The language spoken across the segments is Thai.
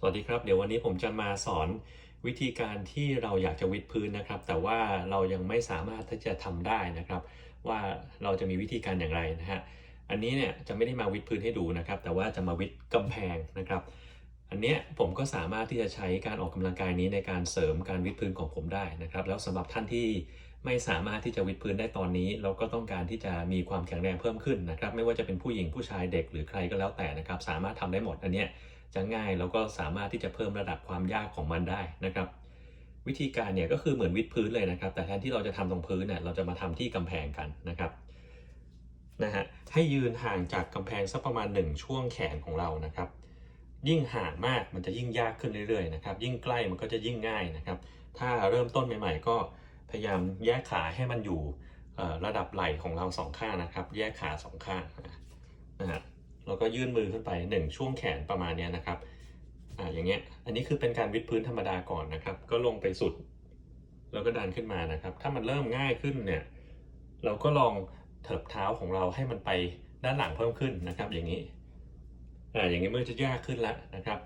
สวัสดีครับ เดี๋ยววันนี้ผมจะมาสอนวิธีการที่เราอยากจะวิดพื้นนะครับ แต่ว่าเรายังไม่สามารถที่จะทำได้นะครับ ว่าเราจะมีวิธีการอย่างไรนะฮะอันนี้เนี่ยจะไม่ได้มาวิดพื้นให้ดูนะครับ แต่ว่าจะมาวิดกำแพงนะครับ อันเนี้ยผมก็สามารถที่จะใช้การออกกำลังกายนี้ในการเสริมการวิดพื้นของผมได้นะครับ แล้วสำหรับท่านที่ไม่สามารถที่จะวิดพื้นได้ตอนนี้ เราก็ต้องการที่จะมีความแข็งแรงเพิ่มขึ้นนะครับ ไม่ว่าจะเป็นผู้หญิงผู้ชายเด็กหรือใครก็แล้วแต่นะครับ สามารถทำได้หมดอันเนี้ย จะง่ายแล้วก็สามารถที่จะเพิ่มระดับความยากของมันได้นะครับ วิธีการเนี่ยก็คือเหมือนวิดพื้นเลยนะครับ แต่แทนที่เราจะทำตรงพื้นเนี่ยเราจะมาทำที่กำแพงกันนะครับนะฮะให้ยืนห่างจากกำแพงสักประมาณ 1 ช่วงแขนของเรานะครับ ยิ่งห่างมากมันจะยิ่งยากขึ้นเรื่อยๆนะครับ ยิ่งใกล้มันก็จะยิ่งง่ายนะครับ ถ้าเริ่มต้นใหม่ ๆ ก็พยายามแยกขาให้มันอยู่ระดับไหล่ของเราสองข้างนะครับ แยกขาสองข้างนะฮะ แล้วก็ยื่นมือขึ้นไป 1 ช่วงแขนประมาณนี้นะครับอ่าอย่างเงี้ยอันนี้คือเป็นการวิดพื้นธรรมดาก่อนนะครับ ก็ลงไปสุด แล้วก็ดันขึ้นมานะครับ ถ้ามันเริ่มง่ายขึ้นเนี่ยเราก็ลองเถิบเท้าของเราให้มันไปด้านหลังเพิ่มขึ้นนะครับ อย่างนี้อ่าอย่างนี้มันจะยากขึ้นแล้วนะครับ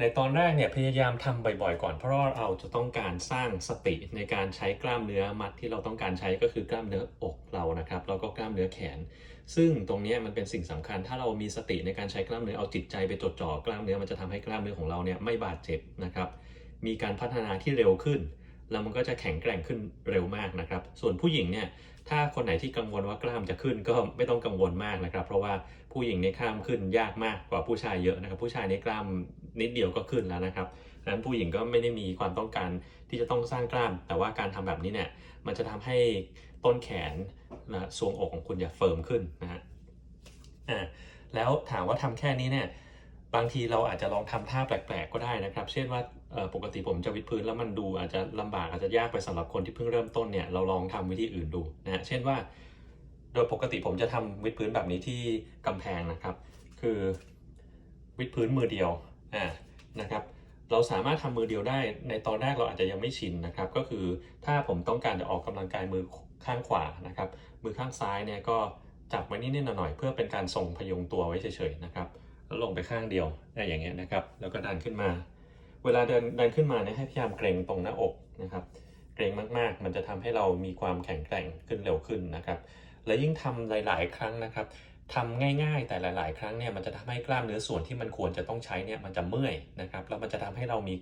ในตอนแรกเนี่ยพยายามทำบ่อยๆ ก่อนเพราะเราจะต้องการสร้างสติในการใช้กล้ามเนื้อมัดที่เราต้องการใช้ก็คือกล้ามเนื้ออกเรานะครับแล้วก็กล้ามเนื้อแขน ซึ่งตรงนี้มันเป็นสิ่งสำคัญ ถ้าเรามีสติในการใช้กล้ามเนื้อเอาจิตใจไปจดจ่อกล้ามเนื้อมันจะทำให้กล้ามเนื้อของเราเนี่ยไม่บาดเจ็บนะครับมีการพัฒนาที่เร็วขึ้น แล้วมันก็จะแข็งแกร่งขึ้นเร็วมากนะครับ ส่วนผู้หญิงเนี่ยถ้าคนไหนที่กังวลว่ากล้ามจะขึ้นก็ไม่ต้องกังวลมากนะครับ เพราะว่าผู้หญิงเนี่ยกล้ามขึ้นยากมากกว่าผู้ชายเยอะนะครับ ผู้ชายเนี่ยกล้ามนิดเดียวก็ขึ้นแล้วนะครับดังนั้นผู้หญิงก็ไม่ได้มีความต้องการที่จะต้องสร้างกล้าม แต่ว่าการทำแบบนี้เนี่ยมันจะทำให้ต้นแขนนะทรวงอกของคุณเนี่ยเฟิร์มขึ้นนะฮะอ่าแล้วถามว่าทำแค่นี้เนี่ยบางทีเราอาจจะลองทำท่าแปลกๆก็ได้นะครับ เช่นว่า ปกติผมจะวิดพื้นแล้วมันดูอาจจะลำบากอาจจะยากไปสำหรับคนที่เพิ่งเริ่มต้นเนี่ยเราลองทำวิธีอื่นดูนะเช่นว่า โดยปกติผมจะทำวิดพื้นแบบนี้ที่กำแพงนะครับ คือวิดพื้นมือเดียวอ่านะครับเราสามารถทำมือเดียวได้ในตอนแรกเราอาจจะยังไม่ชินนะครับ ก็คือถ้าผมต้องการจะออกกำลังกายมือข้างขวานะครับ มือข้างซ้ายเนี่ยก็จับไว้นิดๆหน่อยๆเพื่อเป็นการทรงพยุงตัวไว้เฉยๆนะครับแล้วลงไปข้างเดียวอย่างเงี้ยนะครับ แล้วก็ดันขึ้นมา เวลาเดินดันขึ้นมาเนี่ยให้พยายามเกรงตรงหน้าอกนะครับ เกรงมากๆ มันจะทำให้เรามีความแข็งแกร่งขึ้นเร็วขึ้นนะครับ และยิ่งทำหลาย ๆ ครั้งนะครับทำง่ายๆ แต่หลาย ๆ ครั้งเนี่ยมันจะทำให้กล้ามเนื้อส่วนที่มันควรจะต้องใช้เนี่ยมันจะเมื่อยนะครับแล้วมันจะทำให้เรามี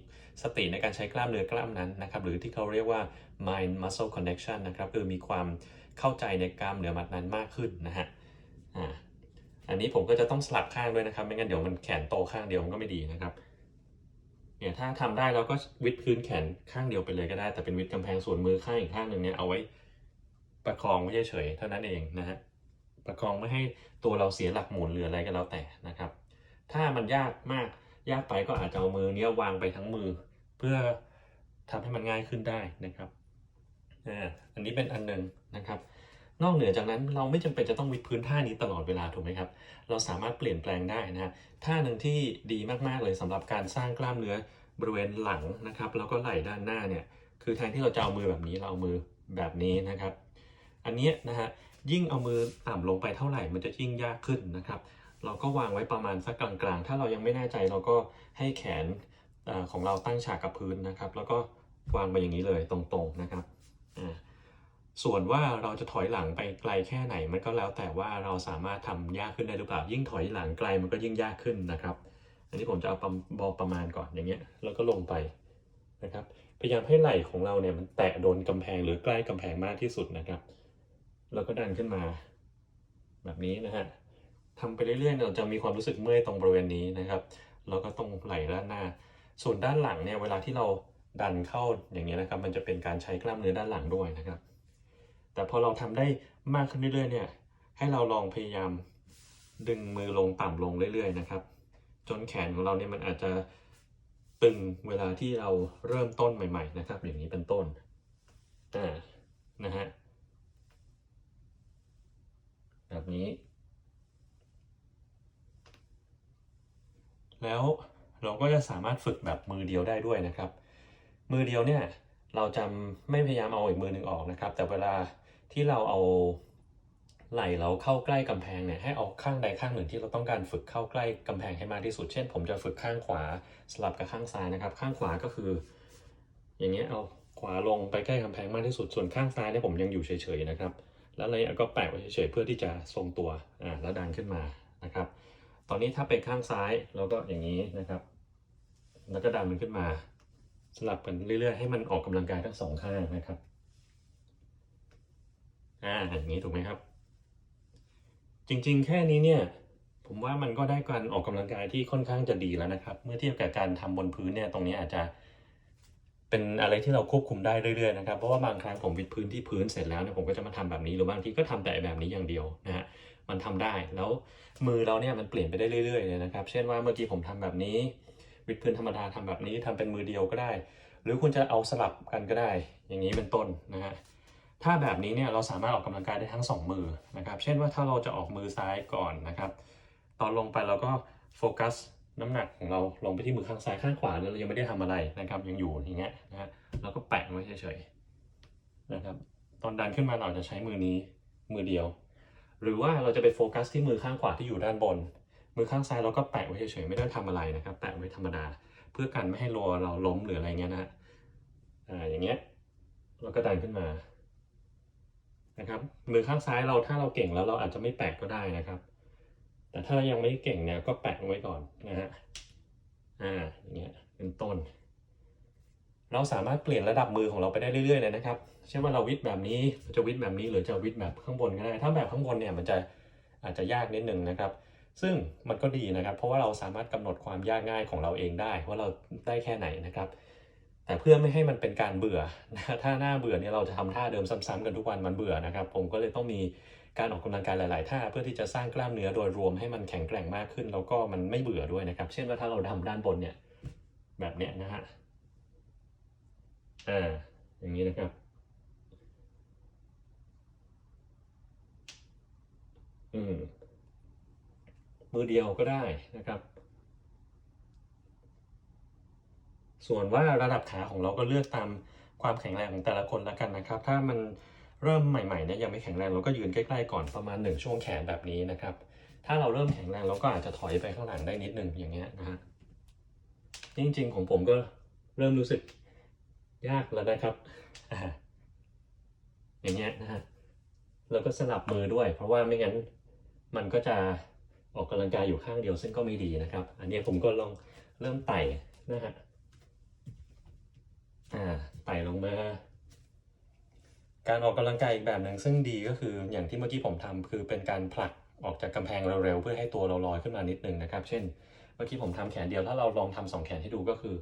สติในการใช้กล้ามเนื้อกล้ามนั้นนะครับหรือที่เขาเรียกว่า mind muscle connection นะครับคือมีความเข้าใจในกล้ามเนื้อมัดนั้นมากขึ้นนะฮะอ่าอันนี้ผมก็จะต้องสลับข้างด้วยนะครับ ไม่งั้นเดี๋ยวมันแขนโตข้างเดียวมันก็ไม่ดีนะครับ เนี่ยถ้าทำได้เราก็วิดพื้นแขนข้างเดียวไปเลยก็ได้ แต่เป็นวิดกำแพงส่วนมือข้างอีกข้างหนึ่งเนี่ยเอาไว้ประคองไว้เฉยๆเท่านั้นเองนะฮะประคองไม่ให้ตัวเราเสียหลักหมุนหรืออะไรก็แล้วแต่นะครับ ถ้ามันยากมากยากไปก็อาจจะเอามือเนี้ยวางไปทั้งมือ เพื่อทำให้มันง่ายขึ้นได้นะครับอันนี้เป็นอันหนึ่งนะครับ นอกเหนือจากนั้นเราไม่จำเป็นจะต้องวิดพื้นท่านี้ตลอดเวลาถูกไหมครับ เราสามารถเปลี่ยนแปลงได้นะฮะท่าหนึ่งที่ดีมากๆเลยสำหรับการสร้างกล้ามเนื้อบริเวณหลังนะครับแล้วก็ไหล่ด้านหน้าเนี่ยคือแทนที่เราจะเอามือแบบนี้เราเอามือแบบนี้นะครับ อันนี้นะฮะยิ่งเอามือต่ำลงไปเท่าไหร่มันจะยิ่งยากขึ้นนะครับ เราก็วางไว้ประมาณสักกลางๆ ถ้าเรายังไม่แน่ใจเราก็ให้แขนของเราตั้งฉากกับพื้นนะครับ แล้วก็วางไปอย่างนี้เลยตรงๆนะครับ ส่วนว่าเราจะถอยหลังไปไกลแค่ไหนมันก็แล้วแต่ว่าเราสามารถทำยากขึ้นได้หรือเปล่า ยิ่งถอยหลังไกลมันก็ยิ่งยากขึ้นนะครับ อันนี้ผมจะเอาบอกประมาณก่อนอย่างเงี้ยแล้วก็ลงไปนะครับ พยายามให้ไหล่ของเราเนี่ยมันแตะโดนกำแพงหรือใกล้กำแพงมากที่สุดนะครับ แล้วก็ดันขึ้นมา แบบนี้นะฮะทำไปเรื่อยๆเราจะมีความรู้สึกเมื่อยตรงบริเวณนี้นะครับ แล้วก็ตรงไหล่ด้านหน้า ส่วนด้านหลังเนี่ยเวลาที่เราดันเข้าอย่างเงี้ยนะครับ มันจะเป็นการใช้กล้ามเนื้อด้านหลังด้วยนะครับ แต่พอเราทำได้มากขึ้นเรื่อยๆเนี่ย ให้เราลองพยายามดึงมือลงต่ำลงเรื่อยๆนะครับ จนแขนของเราเนี่ยมันอาจจะตึงเวลาที่เราเริ่มต้นใหม่ ๆ นะครับ อย่างนี้เป็นต้นอ่านะฮะแบบนี้ แล้วเราก็จะสามารถฝึกแบบมือเดียวได้ด้วยนะครับ มือเดียวเนี่ยเราจะไม่พยายามเอาอีกมือหนึ่งออกนะครับ แต่เวลา ที่เราเอาไหล่เราเข้าใกล้กำแพงเนี่ยให้เอาข้างใดข้างหนึ่งที่เราต้องการฝึกเข้าใกล้กำแพงให้มากที่สุด เช่น ผมจะฝึกข้างขวาสลับกับข้างซ้ายนะครับ ข้างขวาก็คือ อย่างเงี้ยเอาขวาลงไปใกล้กำแพงมากที่สุด ส่วนข้างซ้ายเนี่ยผมยังอยู่เฉยๆนะครับ แล้วอะไรก็แปะไว้เฉยๆเพื่อที่จะทรงตัวอ่าแล้วดันขึ้นมานะครับ ตอนนี้ถ้าเป็นข้างซ้ายเราก็อย่างนี้นะครับ แล้วก็ดันมันขึ้นมา สลับกันเรื่อยๆให้มันออกกำลังกายทั้งสองข้างนะครับ อ่าอย่างนี้ถูกไหมครับ จริงๆ แค่นี้เนี่ยผมว่ามันก็ได้การออกกำลังกายที่ค่อนข้างจะดีแล้วนะครับ เมื่อเทียบกับการทำบนพื้นเนี่ยตรงนี้อาจจะเป็นอะไรที่เราควบคุมได้เรื่อยๆนะครับ เพราะว่าบางครั้งผมวิดพื้นที่พื้นเสร็จแล้วเนี่ยผมก็จะมาทำแบบนี้หรือบางทีก็ทำแต่แบบนี้อย่างเดียวนะฮะมันทำได้แล้วมือเราเนี่ยมันเปลี่ยนไปได้เรื่อยๆเลยนะครับ เช่นว่าเมื่อกี้ผมทำแบบนี้ วิดพื้นธรรมดาทำแบบนี้ทำเป็นมือเดียวก็ได้ หรือคุณจะเอาสลับกันก็ได้ อย่างนี้เป็นต้นนะฮะ ถ้าแบบนี้เนี่ยเราสามารถออกกำลังกายได้ทั้งสองมือนะครับ เช่นว่าถ้าเราจะออกมือซ้ายก่อนนะครับ ตอนลงไปเราก็โฟกัสน้ำหนักของเราลงไปที่มือข้างซ้ายข้างขวาเนี่ยเรายังไม่ได้ทำอะไรนะครับ ยังอยู่อย่างเงี้ยนะฮะแล้วก็แปะไว้เฉยๆนะครับ ตอนดันขึ้นมาเราจะใช้มือนี้มือเดียว หรือว่าเราจะไปโฟกัสที่มือข้างขวาที่อยู่ด้านบน มือข้างซ้ายเราก็แปะไว้เฉยๆไม่ได้ทำอะไรนะครับ แปะไว้ธรรมดา เพื่อกันไม่ให้รัวเราล้มหรืออะไรเงี้ยนะฮะอ่าอย่างเงี้ยเราก็ดันขึ้นมา นะครับมือข้างซ้ายเราถ้าเราเก่งแล้วเราอาจจะไม่แปะก็ได้นะครับ แต่ถ้ายังไม่เก่งเนี่ยก็แปะไว้ก่อนนะฮะอ่าอย่างเงี้ยเป็นต้น เราสามารถเปลี่ยนระดับมือของเราไปได้เรื่อยๆเลยนะครับเช่นว่าเราวิดแบบนี้จะวิดแบบนี้หรือจะวิดแบบข้างบนก็ได้ถ้าแบบข้างบนเนี่ยมันจะอาจจะยากนิดนึงนะครับ ซึ่งมันก็ดีนะครับ เพราะว่าเราสามารถกำหนดความยากง่ายของเราเองได้ว่าเราได้แค่ไหนนะครับ แต่เพื่อไม่ให้มันเป็นการเบื่อนะถ้าหน้าเบื่อเนี่ยเราจะทำท่าเดิมซ้ำๆกันทุกวันมันเบื่อนะครับ ผมก็เลยต้องมีการออกกำลังกายหลาย ๆ ท่าเพื่อที่จะสร้างกล้ามเนื้อโดยรวมให้มันแข็งแกร่งมากขึ้น แล้วก็มันไม่เบื่อด้วยนะครับ เช่นว่าถ้าเราทำด้านบนเนี่ยแบบเนี้ยนะฮะอ่าอย่างนี้นะครับอืมมือเดียวก็ได้นะครับ ส่วนว่าระดับขาของเราก็เลือกตามความแข็งแรงของแต่ละคนแล้วกันนะครับ ถ้ามันเริ่มใหม่ๆเนี่ยยังไม่แข็งแรงเราก็ยืนใกล้ๆก่อนประมาณหนึ่งช่วงแขนแบบนี้นะครับ ถ้าเราเริ่มแข็งแรงเราก็อาจจะถอยไปข้างหลังได้นิดนึงอย่างเงี้ยนะฮะจริงๆของผมก็เริ่มรู้สึกยากแล้วนะครับ อย่างเงี้ยนะฮะแล้วก็สลับมือด้วย เพราะว่าไม่งั้นมันก็จะออกกำลังกายอยู่ข้างเดียวซึ่งก็ไม่ดีนะครับ อันนี้ผมก็ลองเริ่มไต่นะฮะ อ่าไต่ลงมา การออกกำลังกายอีกแบบหนึ่งซึ่งดีก็คืออย่างที่เมื่อกี้ผมทำคือเป็นการผลักออกจากกำแพงเร็วๆเพื่อให้ตัวเราลอยขึ้นมานิดนึงนะครับ เช่น เมื่อกี้ผมทำแขนเดียวถ้าเราลองทำสองแขนให้ดูก็คือ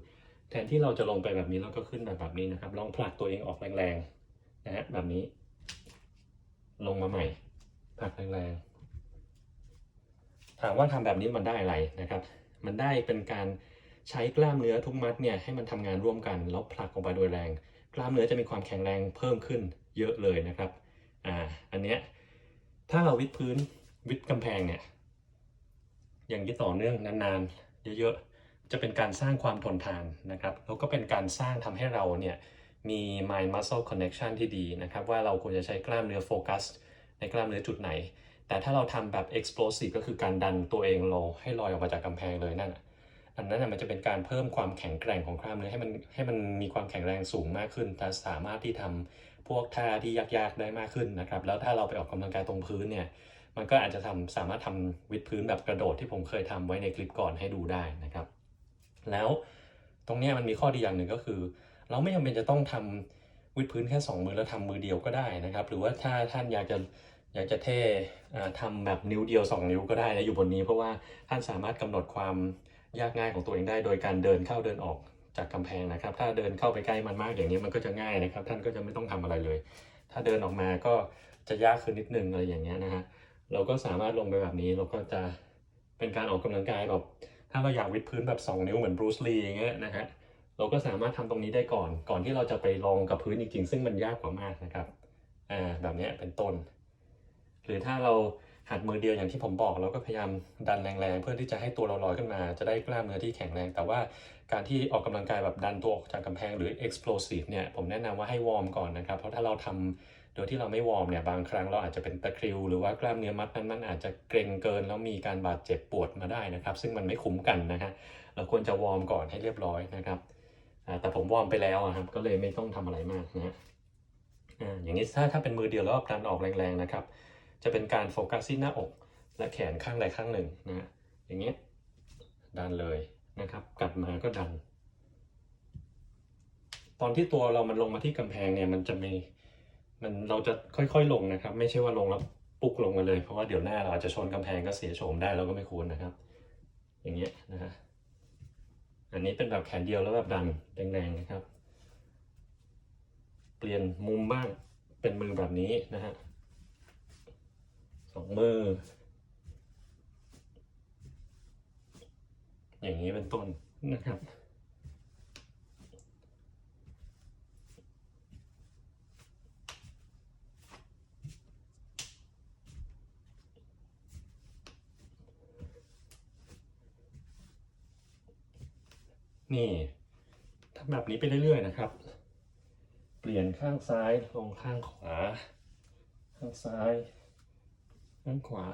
แทนที่เราจะลงไปแบบนี้แล้วก็ขึ้นแบบแบบนี้นะครับ ลองผลักตัวเองออกแรงๆนะฮะแบบนี้ ลงมาใหม่ผลักแรงๆถามว่าทำแบบนี้มันได้อะไรนะครับ มันได้เป็นการ ใช้กล้ามเนื้อทุกมัดเนี่ยให้มันทำงานร่วมกันแล้วผลักออกไปโดยแรง กล้ามเนื้อจะมีความแข็งแรงเพิ่มขึ้นเยอะเลยนะครับอ่าอันเนี้ยถ้าเราวิดพื้นวิดกำแพงเนี่ยอย่างที่ต่อเนื่องนานๆ เยอะๆ จะเป็นการสร้างความทนทานนะครับ แล้วก็เป็นการสร้างทำให้เราเนี่ยมี mind muscle connection ที่ดีนะครับ ว่าเราควรจะใช้กล้ามเนื้อโฟกัสในกล้ามเนื้อจุดไหน แต่ถ้าเราทำแบบ explosive ก็คือการดันตัวเองเราให้ลอยออกมาจากกำแพงเลยนั่นน่ะ อันนั้นนะมันจะเป็นการเพิ่มความแข็งแกร่งของกล้ามเนื้อให้มันให้มันมีความแข็งแรงสูงมากขึ้นแต่สามารถที่ทำพวกท่าที่ยากๆได้มากขึ้นนะครับ แล้วถ้าเราไปออกกำลังกายตรงพื้นเนี่ยมันก็อาจจะทำสามารถทำวิดพื้นแบบกระโดดที่ผมเคยทำไว้ในคลิปก่อนให้ดูได้นะครับ แล้วตรงนี้มันมีข้อดีอย่างหนึ่งก็คือ เราไม่จำเป็นจะต้องทำวิดพื้นแค่ 2 มือแล้วทำมือเดียวก็ได้นะครับ หรือว่าถ้าท่านอยากจะอยากจะเท่อ่าทำแบบนิ้วเดียว 2 นิ้วก็ได้นะอยู่บนนี้ เพราะว่าท่านสามารถกำหนดความ ยากง่ายของตัวเองได้ โดยการเดินเข้าเดินออกจากกำแพงนะครับ ถ้าเดินเข้าไปใกล้มันมากอย่างนี้มันก็จะง่ายนะครับ ท่านก็จะไม่ต้องทำอะไรเลย ถ้าเดินออกมาก็จะยากขึ้นนิดนึงอะไรอย่างเงี้ยนะฮะเราก็สามารถลงไปแบบนี้เราก็จะเป็นการออกกำลังกายแบบถ้าเราอยากวิดพื้นแบบ 2 นิ้วเหมือนบรูซลีอย่างเงี้ยนะฮะเราก็สามารถทำตรงนี้ได้ก่อน ก่อนที่เราจะไปลองกับพื้นจริงๆ ซึ่งมันยากกว่ามากนะครับอ่าแบบเนี้ยเป็นต้น หรือถ้าเรา หัดมือเดียวอย่างที่ผมบอกเราก็พยายามดันแรงๆ เพื่อที่จะให้ตัวเราลอยขึ้นมา จะได้กล้ามเนื้อที่แข็งแรง แต่ว่าการที่ออกกำลังกายแบบดันตัวออกจากกำแพงหรือ explosive เนี่ยผมแนะนำว่าให้วอร์มก่อนนะครับเพราะถ้าเราทำโดยที่เราไม่วอร์มเนี่ยบางครั้งเราอาจจะเป็นตะคริว หรือว่ากล้ามเนื้อมัดนั้นมันอาจจะเกร็งเกินแล้วมีการบาดเจ็บปวดมาได้นะครับ ซึ่งมันไม่คุ้มกันนะฮะเราควรจะวอร์มก่อนให้เรียบร้อยนะครับแต่ผมวอร์มไปแล้วครับก็เลยไม่ต้องทำอะไรมากนะฮะอ่าอย่างนี้ถ้าถ้าเป็นมือเดียวแล้วดันออกแรงๆนะครับ จะเป็นการโฟกัสที่หน้าอก และแขนข้างใดข้างหนึ่งนะฮะอย่างเงี้ยดันเลยนะครับ กลับมาก็ดัน ตอนที่ตัวเรามันลงมาที่กำแพงเนี่ยมันจะมีมันเราจะค่อยๆลงนะครับ ไม่ใช่ว่าลงแล้วปุกลงมาเลย เพราะว่าเดี๋ยวหน้าเราอาจจะชนกำแพงก็เสียโฉมได้เราก็ไม่ควรนะครับ อย่างเงี้ยนะฮะอันนี้เป็นแบบแขนเดียวแล้วแบบดันแรงๆนะครับ เปลี่ยนมุมบ้างเป็นมือแบบนี้นะฮะ งมือ อย่างนี้เป็นต้นนะครับนี่ทำแบบนี้ไปเรื่อยๆนะครับ เปลี่ยนข้างซ้ายลงข้างขวา ข้างซ้าย ข้างขวา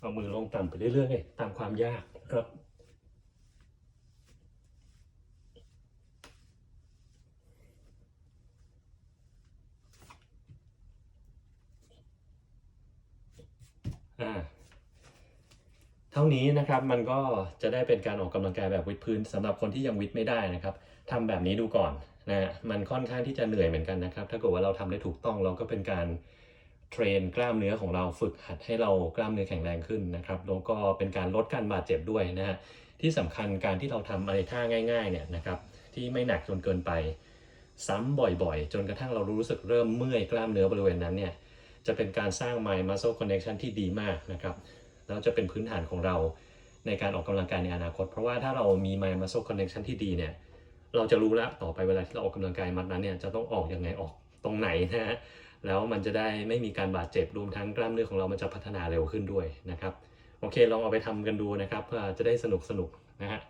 เอามือลงต่ำไปเรื่อยๆตามความยากนะครับอ่าเท่านี้นะครับมันก็จะได้เป็นการออกกำลังกายแบบวิดพื้นสำหรับคนที่ยังวิดไม่ได้นะครับทำแบบนี้ดูก่อนนะฮะมันค่อนข้างที่จะเหนื่อยเหมือนกันนะครับ ถ้าเกิดว่าเราทำได้ถูกต้องเราก็เป็นการ เทรนกล้ามเนื้อของเราฝึกหัดให้เรากล้ามเนื้อแข็งแรงขึ้นนะครับแล้วก็เป็นการลดการบาดเจ็บด้วยนะฮะที่สำคัญการที่เราทำอะไรท่าง่ายๆเนี่ยนะครับที่ไม่หนักจนเกินไป ซ้ำบ่อยๆ จนกระทั่งเรารู้สึกเริ่มเมื่อยกล้ามเนื้อบริเวณนั้นเนี่ยจะเป็นการสร้าง mind muscle connection ที่ดีมากนะครับแล้วจะเป็นพื้นฐานของเราในการออกกำลังกายในอนาคต เพราะว่าถ้าเรามี mind muscle connection ที่ดีเนี่ยเราจะรู้แล้วต่อไปเวลาที่เราออกกำลังกายมัดนั้นเนี่ยจะต้องออกยังไงออกตรงไหนนะฮะ แล้วมันจะได้ไม่มีการบาดเจ็บรวมทั้งกล้ามเนื้อของเรามันจะพัฒนาเร็วขึ้นด้วยนะครับโอเคลองเอาไปทำกันดูนะครับเพื่อจะได้สนุกสนุกนะฮะ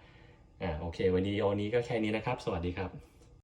อ่าโอเค วันนี้วันนี้ก็แค่นี้นะครับ สวัสดีครับ